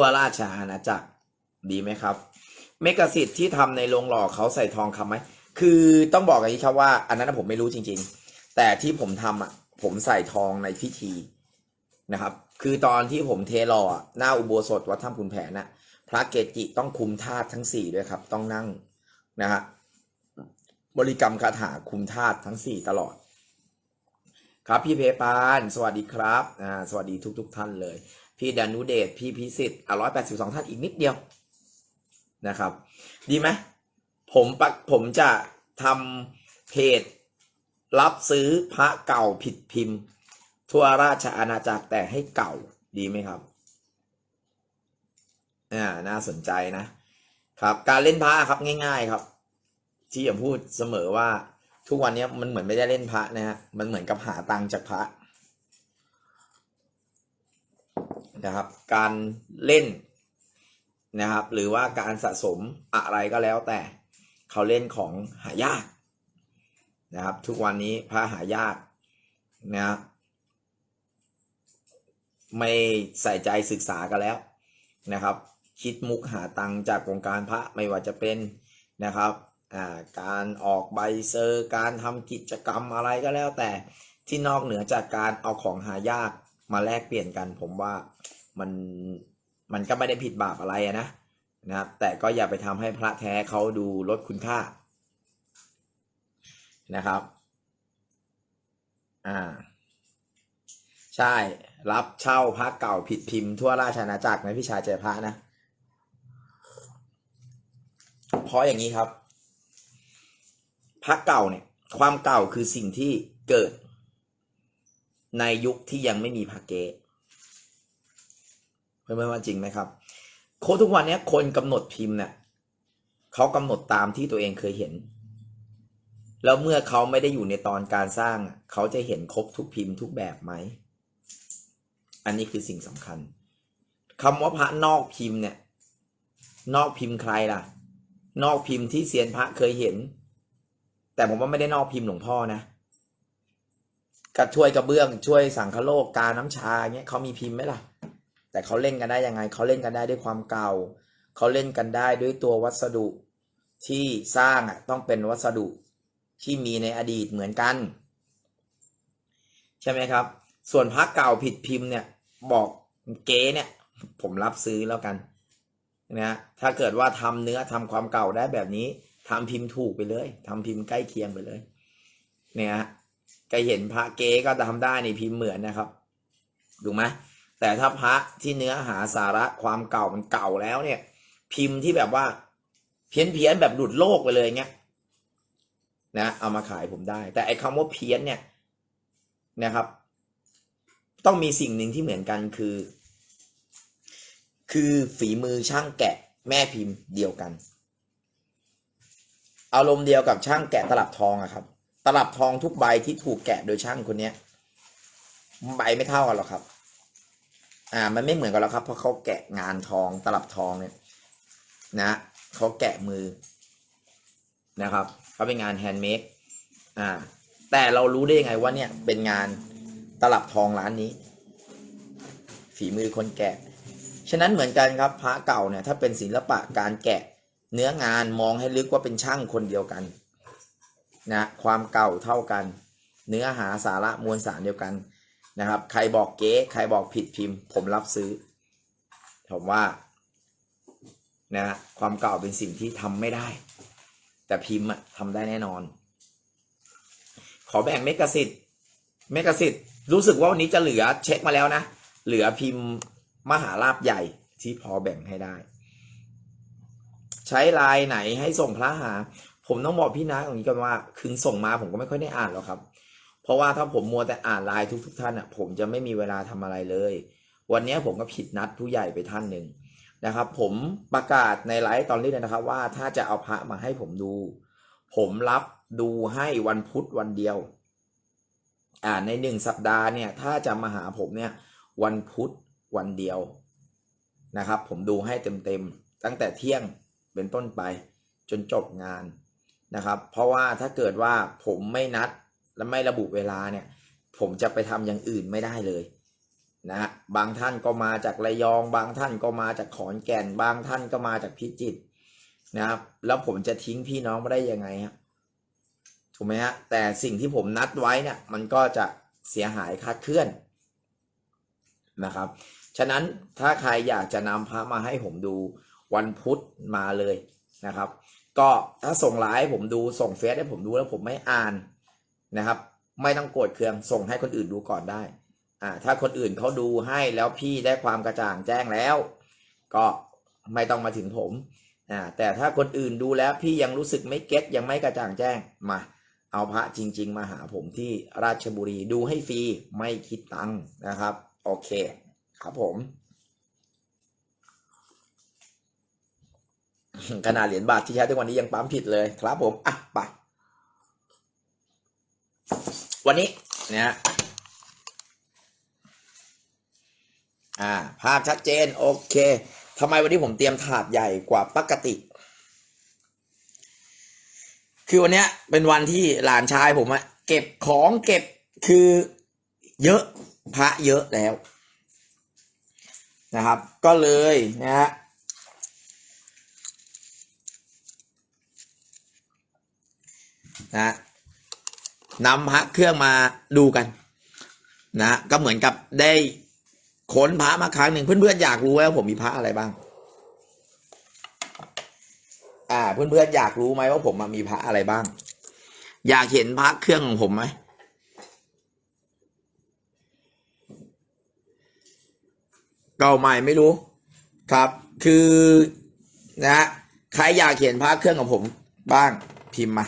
ทั่วราชอาณาจักรดีไหมครับ เมกะสิทธิ์ที่ทำในโรงหล่อเขาใส่ทองคำไหมคือต้องบอกอย่างนี้ครับว่า อันนั้นผมไม่รู้จริง ๆ แต่ที่ผมทำอะผมใส่ทองในพิธีนะครับ คือตอนที่ผมเทหล่อหน้าอุโบสถวัดถ้ำขุนแผนน่ะ พระเกจิต้องคุมธาตุทั้งสี่ด้วยครับ ต้องนั่งนะฮะบริกรรมคาถาคุมธาตุทั้งสี่ตลอด ครับพี่เพปาน สวัสดีครับอ่าสวัสดีทุก ๆท่านเลย พี่ดานุเดชพี่พิสิทธิ์อะร้อยแปดสิบสองท่านอีกนิดเดียวนะครับ ดีไหมผมปะผมจะทำเพจรับซื้อพระเก่าผิดพิมพ์ ทั่วราชอาณาจักรแต่ให้เก่าดีไหมครับอ่าน่าสนใจนะครับ การเล่นพระครับง่าย ๆครับ ที่ผมพูดเสมอว่าทุกวันนี้มันเหมือนไม่ได้เล่นพระนะฮะมันเหมือนกับหาตังค์จากพระ นะครับ การเล่นนะครับ หรือว่าการสะสมอะไรก็แล้วแต่เขาเล่นของหายากนะครับ ทุกวันนี้พระหายากนะครับไม่ใส่ใจศึกษากันแล้วนะครับ คิดมุกหาตังจากวงการพระไม่ว่าจะเป็นนะครับการออกใบเซอร์ การทำกิจกรรมอะไรก็แล้วแต่ที่นอกเหนือจากการเอาของหายาก มาแลกเปลี่ยนกัน ผมว่ามันมันก็ไม่ได้ผิดบาปอะไรนะนะครับ แต่ก็อย่าไปทำให้พระแท้เขาดูลดคุณค่านะครับ อ่า ใช่ รับเช่าพระเก่าผิดพิมพ์ทั่วราชอาณาจักรนะพี่ชายเจพระนะเพราะอย่างนี้ครับพระเก่าเนี่ย ความเก่าคือสิ่งที่เกิด ในยุคที่ยังไม่มีพระเกเพื่อนๆว่าจริงไหมครับ โค้ดทุกวันนี้คนกำหนดพิมพ์เนี่ยเขากำหนดตามที่ตัวเองเคยเห็น แล้วเมื่อเขาไม่ได้อยู่ในตอนการสร้าง เขาจะเห็นครบทุกพิมพ์ทุกแบบไหม อันนี้คือสิ่งสำคัญคำว่าพระนอกพิมพ์เนี่ย นอกพิมพ์ใครล่ะ นอกพิมพ์ที่เซียนพระเคยเห็น แต่ผมว่าไม่ได้นอกพิมพ์หลวงพ่อนะ กระช่วยกระเบื้องช่วยสังคโลกกาน้ำชาเงี้ยเขามีพิมพ์ไหมล่ะ แต่เขาเล่นกันได้ยังไงเขาเล่นกันได้ด้วยความเก่าเขาเล่นกันได้ด้วยตัววัสดุที่สร้างอะต้องเป็นวัสดุที่มีในอดีตเหมือนกัน ใช่ไหมครับ ส่วนพระเก่าผิดพิมพ์เนี่ย บอกเก๊เนี่ย ผมรับซื้อแล้วกันนะถ้าเกิดว่าทำเนื้อทำความเก่าได้แบบนี้ทำพิมพ์ถูกไปเลยทำพิมพ์ใกล้เคียงไปเลย เนี่ย ก็เห็นพระเก๊ก็ทำได้ในพิมพ์เหมือนนะครับถูกไหมแต่ถ้าพระที่เนื้อหาสาระความเก่ามันเก่าแล้วเนี่ย พิมพ์ที่แบบว่า เพี้ยนเพี้ยนแบบหลุดโลกไปเลยเงี้ยนะเอามาขายผมได้ แต่ไอ้คำว่าเพี้ยนเนี่ยนะครับ ต้องมีสิ่งหนึ่งที่เหมือนกันคือ คือฝีมือช่างแกะแม่พิมพ์เดียวกัน อารมณ์เดียวกับช่างแกะตลับทองอะครับ ตลับทองทุกใบที่ถูกแกะโดยช่างคนเนี้ยใบไม่เท่ากันหรอกครับ อ่า มันไม่เหมือนกันแล้วครับ เพราะเขาแกะงานทองตลับทองเนี่ย นะเขาแกะมือนะครับเขาเป็นงานแฮนด์เมดอ่า แต่เรารู้ได้ยังไงว่าเนี่ย เป็นงานตลับทองร้านนี้ ฝีมือคนแกะ ฉะนั้นเหมือนกันครับพระเก่าเนี่ย ถ้าเป็นศิลปะการแกะ เนื้องานมองให้ลึกว่าเป็นช่างคนเดียวกัน นะความเก่าเท่ากัน เนื้อหาสาระมวลสารเดียวกันนะครับ ใครบอกเก๊ใครบอกผิดพิมพ์ ผมรับซื้อ ผมว่านะความเก่าเป็นสิ่งที่ทำไม่ได้ แต่พิมพ์อะทำได้แน่นอน ขอแบ่งเมกะสิทธิ์เมกะสิทธิ์รู้สึกว่าวันนี้จะเหลือเช็คมาแล้วนะ เหลือพิมพ์มหาลาบใหญ่ที่พอแบ่งให้ได้ ใช้ลายไหนให้ส่งพระหา ผมต้องบอกพี่นะตรงนี้กันว่าคืนส่งมาผมก็ไม่ค่อยได้อ่านหรอกครับ เพราะว่าถ้าผมมัวแต่อ่านไลน์ทุก ๆ ท่านอะ ผมจะไม่มีเวลาทำอะไรเลย วันนี้ผมก็ผิดนัดผู้ใหญ่ไปท่านหนึ่งนะครับ ผมประกาศในไลฟ์ตอนนี้เลยนะครับ ว่าถ้าจะเอาพระมาให้ผมดู ผมรับดูให้วันพุธวันเดียว อ่าในหนึ่งสัปดาห์เนี่ย ถ้าจะมาหาผมเนี่ย วันพุธวันเดียวนะครับ ผมดูให้เต็มๆตั้งแต่เที่ยงเป็นต้นไปจนจบงาน นะครับ เพราะว่าถ้าเกิดว่าผมไม่นัดและไม่ระบุเวลาเนี่ย ผมจะไปทำอย่างอื่นไม่ได้เลยนะฮะบางท่านก็มาจากระยอง บางท่านก็มาจากขอนแก่น บางท่านก็มาจากพิจิตรนะครับ แล้วผมจะทิ้งพี่น้องมาได้ยังไงฮะถูกไหมฮะแต่สิ่งที่ผมนัดไว้เนี่ย มันก็จะเสียหายคาดเคลื่อนนะครับ ฉะนั้นถ้าใครอยากจะนำพระมาให้ผมดูวันพุธมาเลยนะครับ ก็ถ้าส่งไลน์ให้ผมดูส่งเฟซให้ผมดูแล้วผมไม่อ่านนะครับ ไม่ต้องโกรธเคืองส่งให้คนอื่นดูก่อนได้ อ่า ถ้าคนอื่นเขาดูให้แล้วพี่ได้ความกระจ่างแจ้งแล้ว ก็ไม่ต้องมาถึงผมอ่าแต่ถ้าคนอื่นดูแล้วพี่ยังรู้สึกไม่เก็ตยังไม่กระจ่างแจ้งมาเอาพระจริง ๆ มาหาผมที่ราชบุรีดูให้ฟรีไม่คิดตังค์นะครับ โอเค ครับผม ขนาดเหรียญบาทที่ใช้ทุกวันนี้ยังปั๊มผิดเลยครับผม อะไปวันนี้เนะฮะอ่า ภาพชัดเจน โอเคทำไมวันนี้ผมเตรียมถาดใหญ่กว่าปกติ คือวันเนี้ย เป็นวันที่หลานชายผมอะเก็บของเก็บคือเยอะพระเยอะแล้วนะครับ ก็เลยนะฮะ นะนำพระเครื่องมาดูกัน นะก็เหมือนกับได้ค้นพระมาครั้งหนึ่งเพื่อนๆอยากรู้ว่าผมมีพระอะไรบ้าง อ่า เพื่อนๆอยากรู้ไหมว่าผมมีพระอะไรบ้าง อยากเห็นพระเครื่องของผมไหมเก่าใหม่ไม่รู้ ครับ คือนะใครอยากเห็นพระเครื่องของผมบ้างพิมพ์มา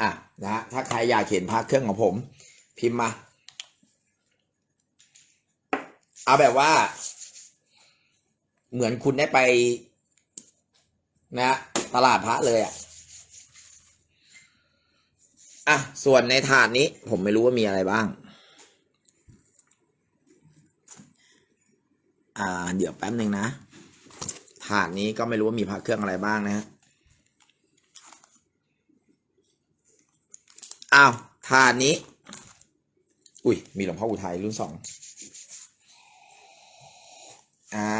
อะ นะถ้าใครอยากเห็นพระเครื่องของผม พิมพ์มา เอาแบบว่า เหมือนคุณได้ไป นะ ตลาดพระเลยอะอะ ส่วนในถาดนี้ผมไม่รู้ว่ามีอะไรบ้าง อ่า เดี๋ยวแป๊บหนึ่งนะถาดนี้ก็ไม่รู้ว่ามีพระเครื่องอะไรบ้างนะฮะ อ้าวถาดนี้ อุ้ย มีหลวงพ่ออุทัยรุ่นสองอ่า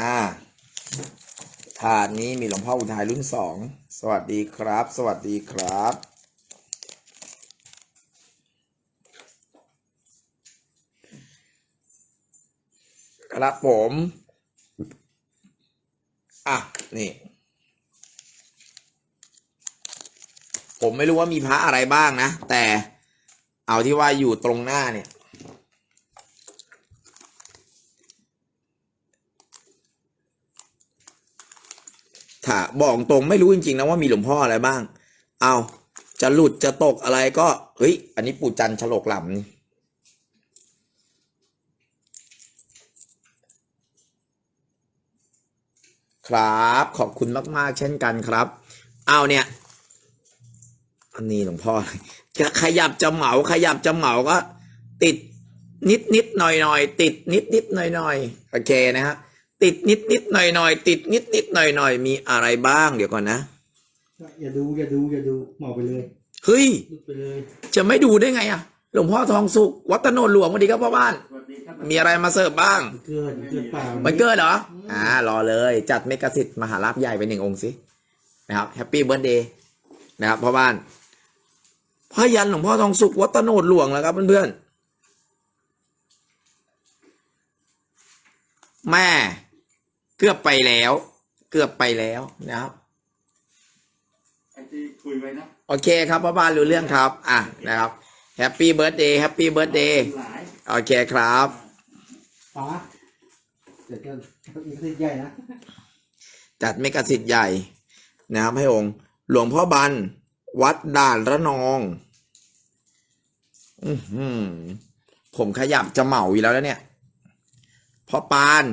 ถาดนี้มีหลวงพ่ออุทัยรุ่นสอง สวัสดีครับ สวัสดีครับ ครับผม อะ นี่ ผมไม่รู้ว่ามีพระอะไรบ้างนะ แต่เอาที่ว่าอยู่ตรงหน้าเนี่ย ถ้าบอกตรงไม่รู้จริงๆนะว่ามีหลวงพ่ออะไรบ้าง เอาจะหลุดจะตกอะไรก็ เฮ้ย อันนี้ปู่จันฉลกหลำนี่ครับ ขอบคุณมาก ๆ เช่นกันครับ เอาเนี่ย นนี้หลวงพ่อจะขยับจะเหมาขยับจะเหมาก็ ติดนิดนิดหน่อยหน่อยติดนิดนิดหน่อยหน่อยโอเคนะฮะติดนิดนิดหน่อยหน่อยติดนิดนิดหน่อยหน่อยมีอะไรบ้างเดี๋ยวก่อนนะอย่าดูอย่าดูอย่าดูเหมาไปเลยเฮ้ยลุดไปเลยจะไม่ดูได้ไงอะหลวงพ่อทองสุขวัดตโนนหลวงสวัสดีครับพ่อบ้าน มีอะไรมาเสิร์ฟบ้างมันเกินเกินเปล่ามันเกิดเหรออ่ารอเลย จัดเมกะสิทธิ์มหาลาภใหญ่ไปหนึ่งองค์สินะครับแฮปปี้เบิร์ดเดย์นะครับพ่อบ้าน พระยันหลวงพ่อทองสุขวัดตโนดหลวงแล้วครับเพื่อนๆแม่เกือบไปแล้ว เกือบไปแล้วนะครับไอ้ที่คุยไว้นะโอเคครับพ่อบ้านรู้เรื่องครับ อะนะครับแฮปปี้เบิร์ดเดย์แฮปปี้เบิร์ดเดย์หลายโอเคครับฟ้าเดี๋ยวจะมีคลิปใหญ่นะจัดเมกะสิทธิ์ใหญ่นะครับให้องค์ หลวงพ่อบัน วัดด่านระนองอือหือผมขยับจะเหมาอยู่แล้วเนี่ยพ่อปาน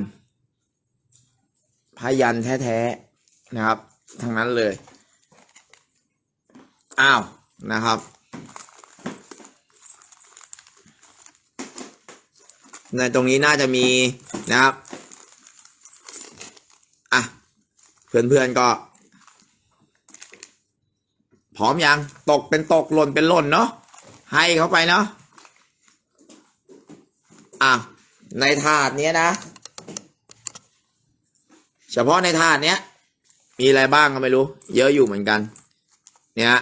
พยันแท้ๆนะครับทั้งนั้นเลย อ้าวนะครับ ในตรงนี้น่าจะมีนะครับ อะ เพื่อนๆก็ พร้อมยัง ตกเป็นตกหล่นเป็นหล่นเนาะให้เขาไปเนาะอะในถาดนี้นะ เฉพาะในถาดนี้มีอะไรบ้างก็ไม่รู้ เยอะอยู่เหมือนกัน เนี่ย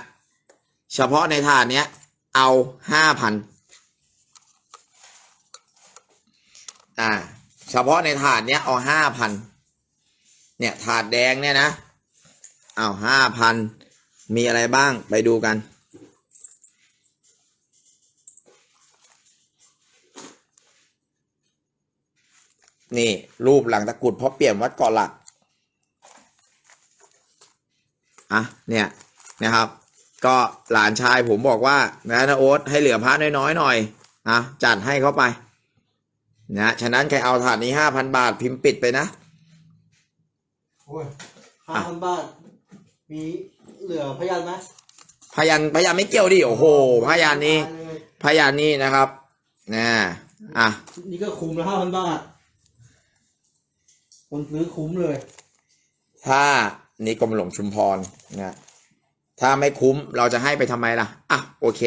เฉพาะในถาดนี้เอาห้าพันอ่า เฉพาะในถาดนี้เอาห้าพันเนี่ยถาดแดงเนี่ยนะ เอาห้าพัน มีอะไรบ้างไปดูกัน นี่ รูปหลังตะกุดเพราะเปลี่ยนวัดเกาะหลัก อะ เนี่ยนะครับ ก็หลานชายผมบอกว่านะนะโอ๊ตให้เหลือพระน้อยๆหน่อยนะจัดให้เข้าไปนะฉะนั้นใครเอาถาดนี้ห้าพันบาทพิมพ์ปิดไปนะ โอ้ยห้าพันบาท มี เหลือพยานไหมพยันพยันไม่เกี่ยวดิโอ้โห พยันนี่พยันนี่นะครับนะอะนี่ก็คุ้มแล้วห้าพันบาทคนซื้อคุ้มเลย ถ้านี่กรมหลวงชุมพรนะถ้าไม่คุ้มเราจะให้ไปทำไมล่ะอะโอเค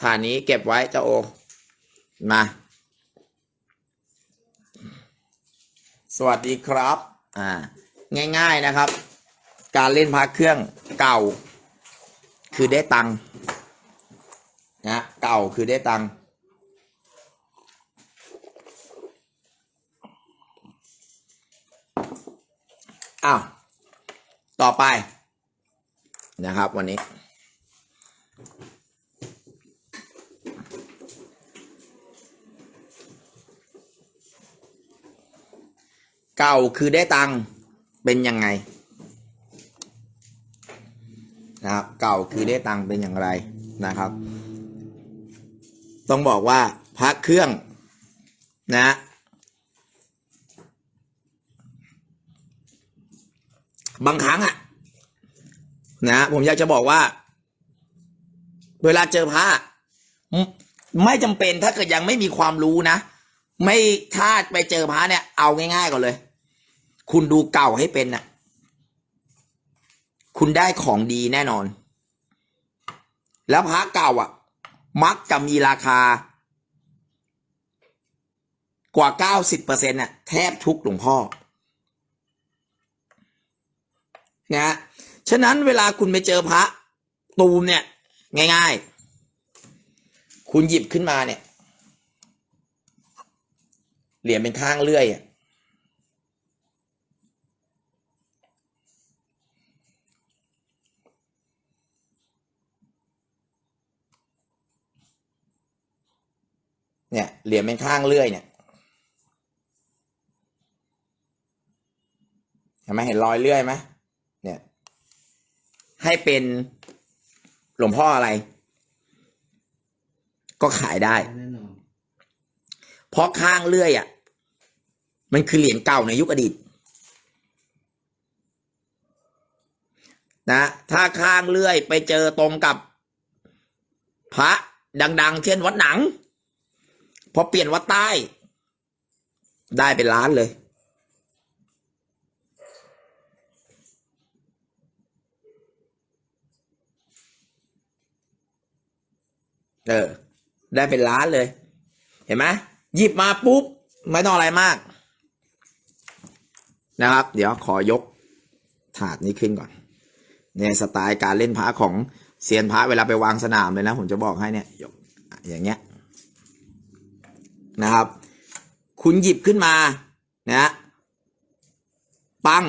ฐานนี้เก็บไว้เจ้าโอมาสวัสดีครับ อ่า ง่าย ๆนะครับ การเล่นพระเครื่องเก่า คือได้ตังค์นะเก่าคือได้ตังค์อ้าวต่อไปนะครับ วันนี้ เก่าคือได้ตังค์เป็นยังไง นะครับเก่าคือได้ตังค์เป็นอย่างไรนะครับ ต้องบอกว่าพระเครื่องนะบางครั้งอะนะผมอยากจะบอกว่า เวลาเจอพระไม่ไม่จำเป็นถ้าเกิดยังไม่มีความรู้นะ ไม่ถ้าไปเจอพระเนี่ย เอาง่ายๆก่อนเลย คุณดูเก่าให้เป็นน่ะ คุณได้ของดีแน่นอน แล้วพระเก่าอะ มักจะมีราคา กว่าเก้าสิบเปอร์เซ็นต์น่ะแทบทุกหลวงพ่อนะฮะฉะนั้นเวลาคุณไปเจอพระตูมเนี่ย ง่าย ๆ คุณหยิบขึ้นมาเนี่ย เหรียญเป็นข้างเลื่อยอะ เนี่ยเหรียญเป็นข้างเลื่อยเนี่ยเห็นไหมเห็นรอยเลื่อยไหมเนี่ย ให้เป็นหลวงพ่ออะไร ก็ขายได้แน่นอนเพราะข้างเลื่อยอะ มันคือเหรียญเก่าในยุคอดีตนะถ้าข้างเลื่อยไปเจอตรงกับพระดัง ๆ เช่นวัดหนัง พอเปลี่ยนวัดใต้ ได้เป็นล้านเลย เออ ได้เป็นล้านเลย เห็นไหมหยิบมาปุ๊บ ไม่ต้องอะไรมาก นะครับ เดี๋ยวขอยกถาดนี้ขึ้นก่อนเนี่ยสไตล์การเล่นพระของเซียนพระเวลาไปวางสนามเลยนะ ผมจะบอกให้เนี่ยยกอย่างเงี้ย นะครับ คุณหยิบขึ้นมานะปัง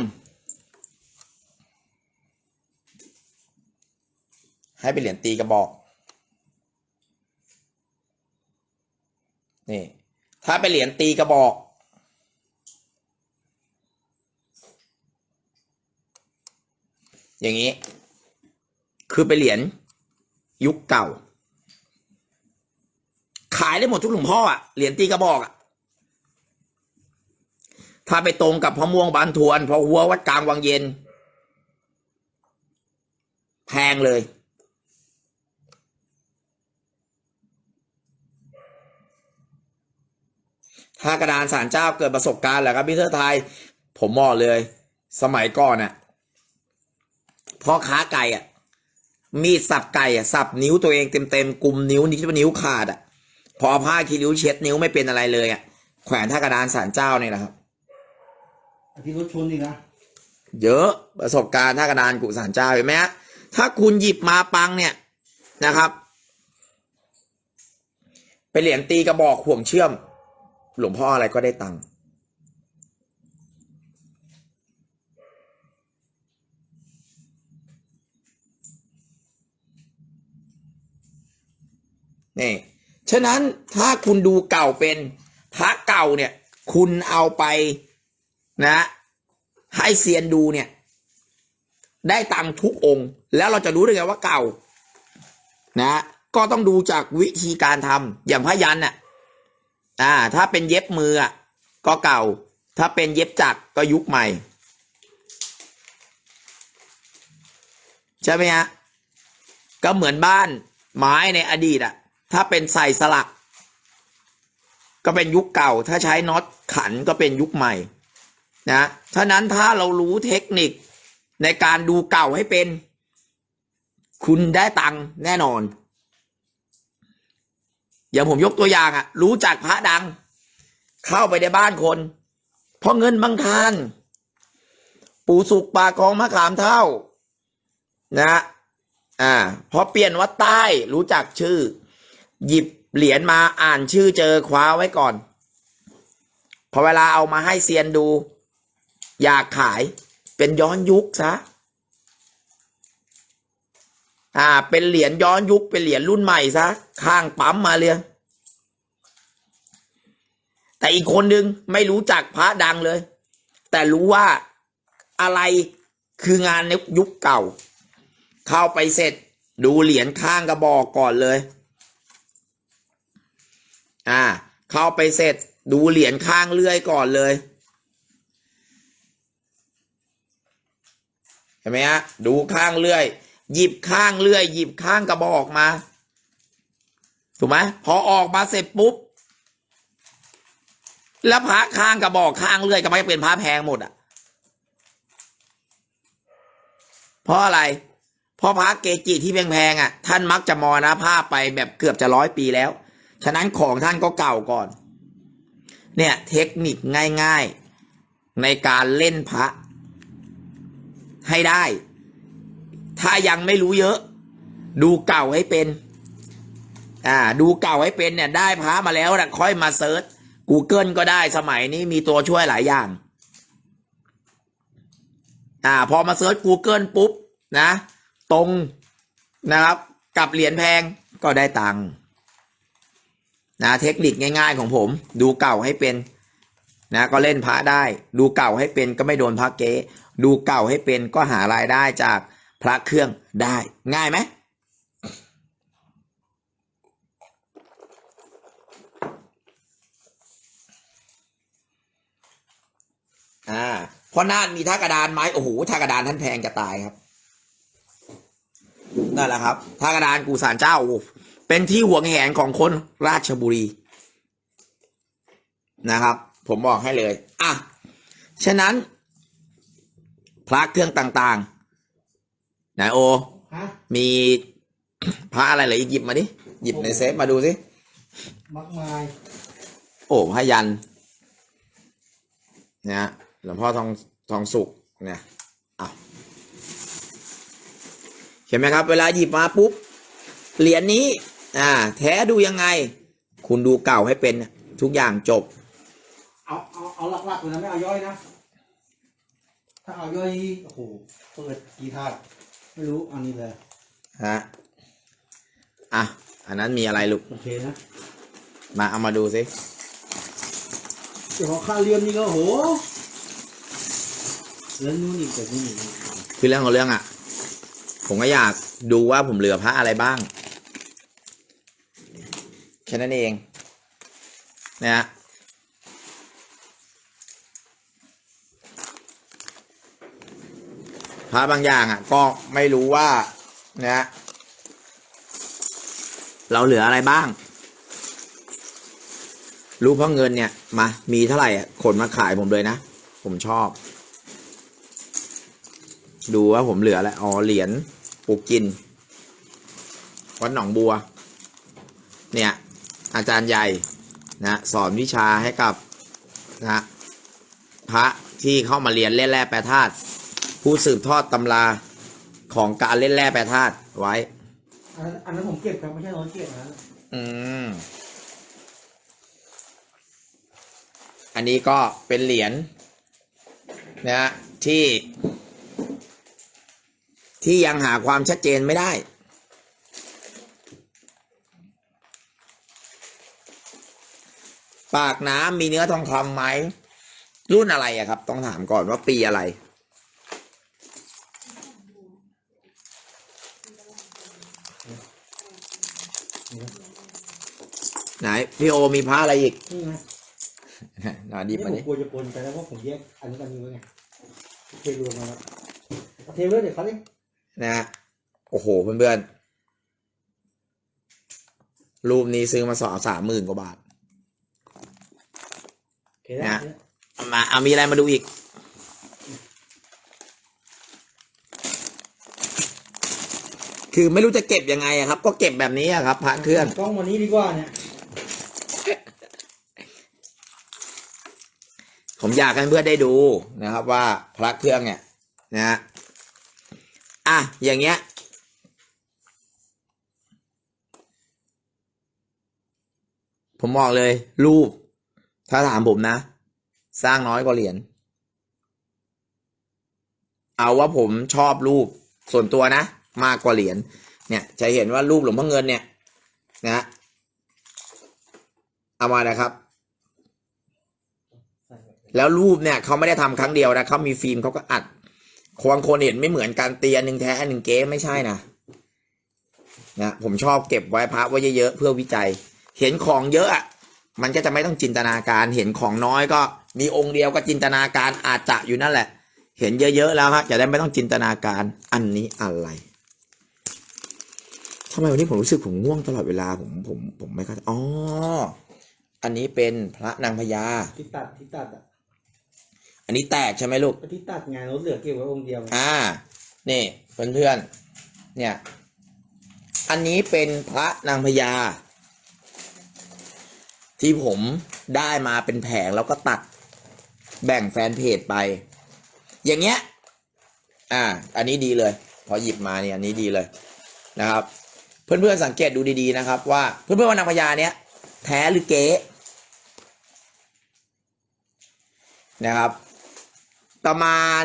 ให้เป็นเหรียญตีกระบอก นี่ ถ้าเป็นเหรียญตีกระบอก อย่างนี้ คือเป็นเหรียญยุคเก่า ขายได้หมดทุกหลวงพ่ออะเหรียญตีกระบอกอะถ้าไปตรงกับพะม่วงบานทวนพอหัววัดกลางวังเย็น แพงเลย ถ้ากระดานสารเจ้าเกิดประสบการณ์แหละครับพี่เทอร์ไทย ผมบอเลย สมัยก่อนน่ะพ่อค้าไก่อะมีดสับไก่อะสับนิ้วตัวเองเต็มๆกลุ่มนิ้วนิ้วนิ้วขาดอะ พอเอาผ้าคีริ้วเช็ดนิ้วไม่เป็นอะไรเลยอะแขวนท่ากระดานสารเจ้าเนี่ยนะครับไอ้ที่รถชนอีกนะเยอะประสบการณ์ท่ากระดานกุสารเจ้าเห็นไหมฮะถ้าคุณหยิบมาปังเนี่ยนะครับไปเหรียญตีกระบอกห่วงเชื่อม หลวงพ่ออะไรก็ได้ตังค์นี่ ฉะนั้นถ้าคุณดูเก่าเป็นพระเก่าเนี่ย คุณเอาไปนะ ให้เซียนดูเนี่ย ได้ตังทุกองค์ แล้วเราจะรู้ได้ไงว่าเก่า นะ ก็ต้องดูจากวิธีการทำอย่างพยันน่ะอ่า ถ้าเป็นเย็บมืออะก็เก่า ถ้าเป็นเย็บจักรก็ยุคใหม่ ใช่ไหมฮะก็เหมือนบ้านไม้ในอดีตอะ ถ้าเป็นใส่สลัก ก็เป็นยุคเก่า ถ้าใช้น็อตขันก็เป็นยุคใหม่นะฉะนั้นถ้าเรารู้เทคนิคในการดูเก่าให้เป็น คุณได้ตังค์แน่นอน อย่างผมยกตัวอย่างอะรู้จักพระดัง เข้าไปในบ้านคน เพราะเงินบางทานปู่สุกปากองมะขามเท่า นะ อ่า พอเปลี่ยนวัดใต้รู้จักชื่อ หยิบเหรียญมาอ่านชื่อเจอคว้าไว้ก่อน พอเวลาเอามาให้เซียนดู อยากขายเป็นย้อนยุคซะอ่า เป็นเหรียญย้อนยุคเป็นเหรียญรุ่นใหม่ซะข้างปั๊มมาเลย แต่อีกคนนึงไม่รู้จักพระดังเลย แต่รู้ว่าอะไรคืองานในยุคเก่า เข้าไปเสร็จดูเหรียญข้างกระบอกก่อนเลย อ่า เข้าไปเสร็จดูเหรียญข้างเลื่อยก่อนเลยเห็นไหมฮะดูข้างเลื่อย หยิบข้างเลื่อย หยิบข้างกระบอกมา ถูกไหมพอออกมาเสร็จปุ๊บ แล้วพระข้างกระบอกข้างเลื่อยก็ไม่เป็นพระแพงหมดอะเพราะอะไรเพราะพระเกจิที่แพงๆอะ ท่านมักจะมรณภาพไปแบบเกือบจะร้อยปีแล้ว ฉะนั้นของท่านก็เก่าก่อน เนี่ยเทคนิคง่าย ๆ ในการเล่นพระ ให้ได้ ถ้ายังไม่รู้เยอะ ดูเก่าให้เป็น อ่า ดูเก่าให้เป็นเนี่ย ได้พระมาแล้วนะค่อยมาเซิร์ช Google ก็ได้สมัยนี้มีตัวช่วยหลายอย่าง อ่า พอมาเซิร์ช Google ปุ๊บนะ ตรงนะครับ กับเหรียญแพงก็ได้ตังค์ นะเทคนิคง่าย ๆ ของผม ดูเก่าให้เป็นนะก็เล่นพระได้ ดูเก่าให้เป็นก็ไม่โดนพระเก๊ดูเก่าให้เป็นก็หารายได้จากพระเครื่องได้ง่ายไหมอ่าเพราะน่านมีท่ากระดานไม้โอ้โหท่ากระดานท่านแพงจะตายครับนั่นแหละครับท่ากระดานกูสารเจ้าโอ เป็นที่หวงแหนของคนราชบุรี นะครับ ผมบอกให้เลยอะฉะนั้น พระเครื่องต่างๆไหนโอ ฮะมีพระอะไรเหรออีกหยิบมาดิหยิบในเซฟมาดูสิมากมายโอ้พระยันเนี่ยหลวงพ่อทองทองสุกเนี่ยอะเห็นไหมครับ เวลาหยิบมาปุ๊บเหรียญนี้ อ่า แท้ดูยังไง คุณดูเก่าให้เป็นทุกอย่างจบ เอาเอาเอาหลักๆเลยนะไม่เอาย่อยนะ ถ้าเอาย่อยโอ้โหเปิดกี่ถาดไม่รู้อันนี้เลยฮะอะอันนั้นมีอะไรลูกโอเคนะมาเอามาดูสิเดี๋ยวของค่าเรียมนี่ก็โหแล้วนู่นอีกแต่นู่นอีกคือเรื่องของเรื่องอะ ผมก็อยากดูว่าผมเหลือพระอะไรบ้าง แค่นั้นเองนะฮะพระบางอย่างอะ ก็ไม่รู้ว่านะฮะเราเหลืออะไรบ้างรู้เพราะเงินเนี่ยมามีเท่าไหร่อะขนมาขายผมเลยนะ ผมชอบ ดูว่าผมเหลืออะไรอ๋อเหรียญปูกกินวัดหนองบัว เนี่ย อาจารย์ใหญ่นะสอนวิชาให้กับนะพระที่เข้ามาเรียนเล่นแร่แปรธาตุผู้สืบทอดตำราของการเล่นแร่แปรธาตุไว้ อันนั้นอันนั้นผมเก็บครับไม่ใช่น้องเก็บนะอืม อันนี้ก็เป็นเหรียญนะฮะที่ ที่ยังหาความชัดเจนไม่ได้ ปากน้ำมีเนื้อทองคำไหม รุ่นอะไรอะครับ ต้องถามก่อนว่าปีอะไร ไหน พี่โอมีพระอะไรอีกนี่ไงนาดิบนี่มาผมดิกลัวจะปนไปแล้วเพราะผมแยกอันนี้กันนี้ไว้ไงเทรวมมาแล้วเอาเทเลยเดี๋ยวเขาดินะฮะโอ้โหเพื่อนๆรูปนี้ซื้อมาสองสามหมื่นกว่าบาทโอ เคได้นะ เอามาเอามีอะไรมาดูอีก คือไม่รู้จะเก็บยังไงอะครับ ก็เก็บแบบนี้อะครับพระเครื่อง กล้องวันนี้ดีกว่าเนี่ยผมอยากให้เพื่อนได้ดูนะครับ ว่าพระเครื่องเนี่ย นะฮะอะอย่างเงี้ย ผมบอกเลย รูป ถ้าถามผมนะ สร้างน้อยกว่าเหรียญเอาว่าผมชอบรูปส่วนตัวนะ มากกว่าเหรียญเนี่ย จะเห็นว่ารูปหลวงพ่อเงินเนี่ยนะเอามานะครับ แล้วรูปเนี่ยเขาไม่ได้ทำครั้งเดียวนะเขามีฟิล์มเขาก็อัดบางคนเห็นไม่เหมือนกันเตียนหนึ่งแท้หนึ่งเก๊ไม่ใช่นะนะผมชอบเก็บไว้พระไว้เยอะๆเพื่อวิจัย เห็นของเยอะอะ มันก็จะไม่ต้องจินตนาการเห็นของน้อยก็ มีองค์เดียวก็จินตนาการอาจจะอยู่นั่นแหละ เห็นเยอะๆแล้วฮะจะได้ไม่ต้องจินตนาการอันนี้อะไรทำไมวันนี้ผมรู้สึกผมง่วงตลอดเวลาผมผมผมไม่เข้าใจอ๋อ อันนี้เป็นพระนางพญาที่ตัดที่ตัดอะ อันนี้แตกใช่ไหมลูกที่ตัดงานรถเหลือเก็บไว้องค์เดียว อ่า นี่เพื่อนๆเนี่ย อันนี้เป็นพระนางพญา ที่ผมได้มาเป็นแผงแล้วก็ตัดแบ่งแฟนเพจไป อย่างเงี้ย อ่า อันนี้ดีเลย พอหยิบมาเนี่ยอันนี้ดีเลยนะครับ เพื่อนๆสังเกตดูดีๆนะครับ ว่าเพื่อนๆว่านางพญาเนี้ยแท้หรือเก๊นะครับ ประมาณ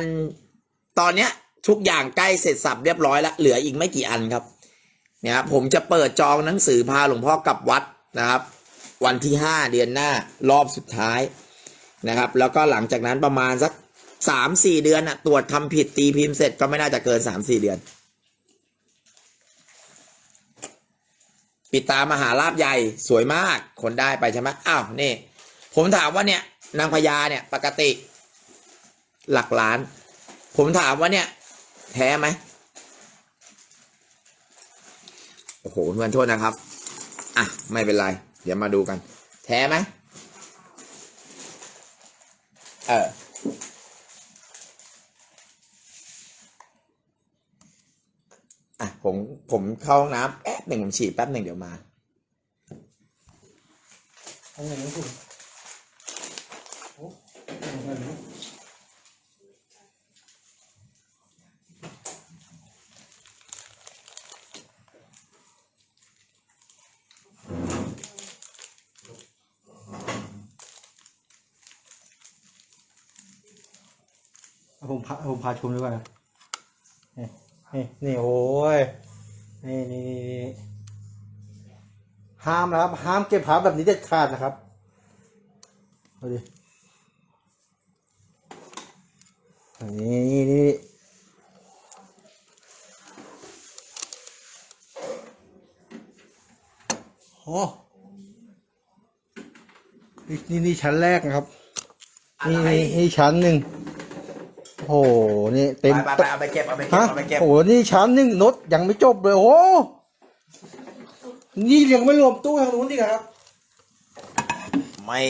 ตอนเนี้ยทุกอย่างใกล้เสร็จสับเรียบร้อยแล้วเหลืออีกไม่กี่อันครับ เนี่ยครับผมจะเปิดจองหนังสือพาหลวงพ่อกลับวัดนะครับ วันที่ห้าเดือนหน้ารอบสุดท้ายนะครับ แล้วก็หลังจากนั้นประมาณสักสามสี่เดือนอะตรวจทำผิดตีพิมพ์เสร็จก็ไม่น่าจะเกินสามสี่เดือน ปิดตามหาลาบใหญ่สวยมากคนได้ไปใช่ไหมอ้าวนี่ ผมถามว่าเนี่ย นางพญาเนี่ย ปกติ หลักล้าน ผมถามว่าเนี่ย แท้ไหมโอ้โหเพื่อนโทษนะครับ อะ ไม่เป็นไร เดี๋ยวมาดูกัน แท้ไหมเอออะผมผมเข้าห้องน้ำแป๊บหนึ่งผมฉีดแป๊บหนึ่งเดี๋ยวมาอาอย่างนี้คุณโอ้เอาอย่างนี้ เอาผม พาผมพาชมดีกว่านะนี่นี่นี่โอ้ยนี่นี่นี่นี่ห้ามนะครับ ห้ามเก็บภาแบบนี้เด็ดขาดนะครับดูดินี่นี่นี่โอ้นี่นี่นี่ชั้นแรกนะครับ นี่นี่ชั้นหนึ่ง โอ้โห นี่เต็มไปไปไปเอาไปเก็บเอาไปเก็บฮะเอาไปเก็บโอ้โห นี่ชั้นหนึ่งรถยังไม่จบเลยโอ้โหนี่ยังไม่รวมตู้ทางนู้นอีกครับ ไม่